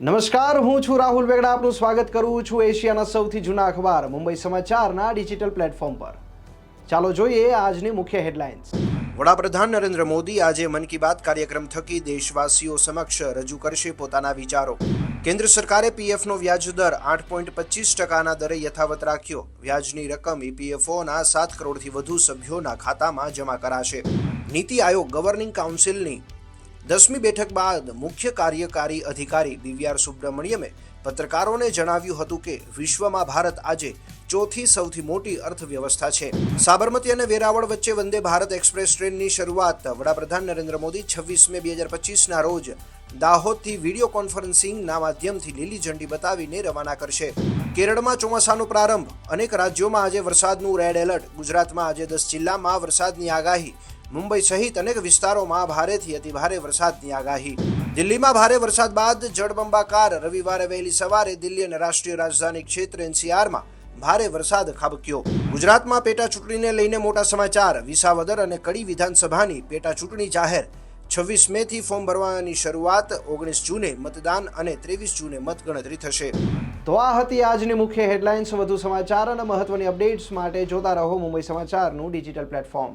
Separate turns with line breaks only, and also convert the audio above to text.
નમસ્કાર, હું છું રાહુલ વેગડા. આપનું સ્વાગત કરું છું એશિયાના સૌથી જૂના અખબાર, મુંબઈ સમાચારના ડિજિટલ પ્લેટફોર્મ પર. ચાલો જોઈએ આજની મુખ્ય હેડલાઇન્સ. વડાપ્રધાન નરેન્દ્ર મોદી આજે મન કી બાત કાર્યક્રમ થકી દેશવાસીઓ સમક્ષ રજૂ કરશે પોતાના વિચારો. કેન્દ્ર સરકારે પીએફનો વ્યાજ દર આઠ પોઈન્ટ પચીસ ટકાના દરે યથાવત રાખ્યો. વ્યાજની રકમ ઈપીએફઓના સાત કરોડથી વધુ સભ્યોના ખાતામાં જમા કરાશે. નીતિ આયોગ ગવર્નિંગ કાઉન્સિલની દસમી બેઠક બાદ મુખ્ય કાર્યકારી અધિકારી બીવીઆર સુબ્રમણ્યમે પત્રકારોને જણાવ્યું હતું કે વિશ્વમાં ભારત આજે ચોથી સૌથી મોટી અર્થવ્યવસ્થા છે. સાબરમતી અને વેરાવળ વચ્ચે વંદે ભારત એક્સપ્રેસ ટ્રેનની શરૂઆત વડાપ્રધાન નરેન્દ્ર મોદી છવ્વીસ મે બે હજાર પચીસના રોજ દાહોદથી વીડિયો કોન્ફરન્સિંગના માધ્યમથી લીલી ઝંડી બતાવીને રવાના કરશે. કેરળમાં ચોમાસાનો પ્રારંભ. અનેક રાજ્યોમાં આજે વરસાદનું રેડ એલર્ટ. ગુજરાતમાં આજે દસ જિલ્લામાં વરસાદની આગાહી. મુંબઈ સહિત અનેક વિસ્તારોમાં ભારેથી અતિભારે વરસાદની આગાહી. દિલ્હીમાં ભારે વરસાદ બાદ જળબંબાકાર રવિવારે વહેલી સવારે દિલ્હી અને રાષ્ટ્રીય રાજધાની ક્ષેત્ર એનસીઆરમાં ભારે વરસાદ ખાબક્યો. ગુજરાતમાં પેટા ચૂંટણીને લઈને મોટા સમાચાર. વિસાવદર અને કડી વિધાનસભાની પેટા ચૂંટણી જાહેર. છવ્વીસ મે થી ફોર્મ ભરવાની શરૂઆત, ઓગણીસ જૂને મતદાન અને ત્રેવીસ જૂને મતગણતરી થશે. તો આ હતી આજની મુખ્ય હેડલાઇન્સ. વધુ સમાચાર અને મહત્વની અપડેટ્સ માટે જોતા રહો મુંબઈ સમાચારનું ડિજિટલ પ્લેટફોર્મ.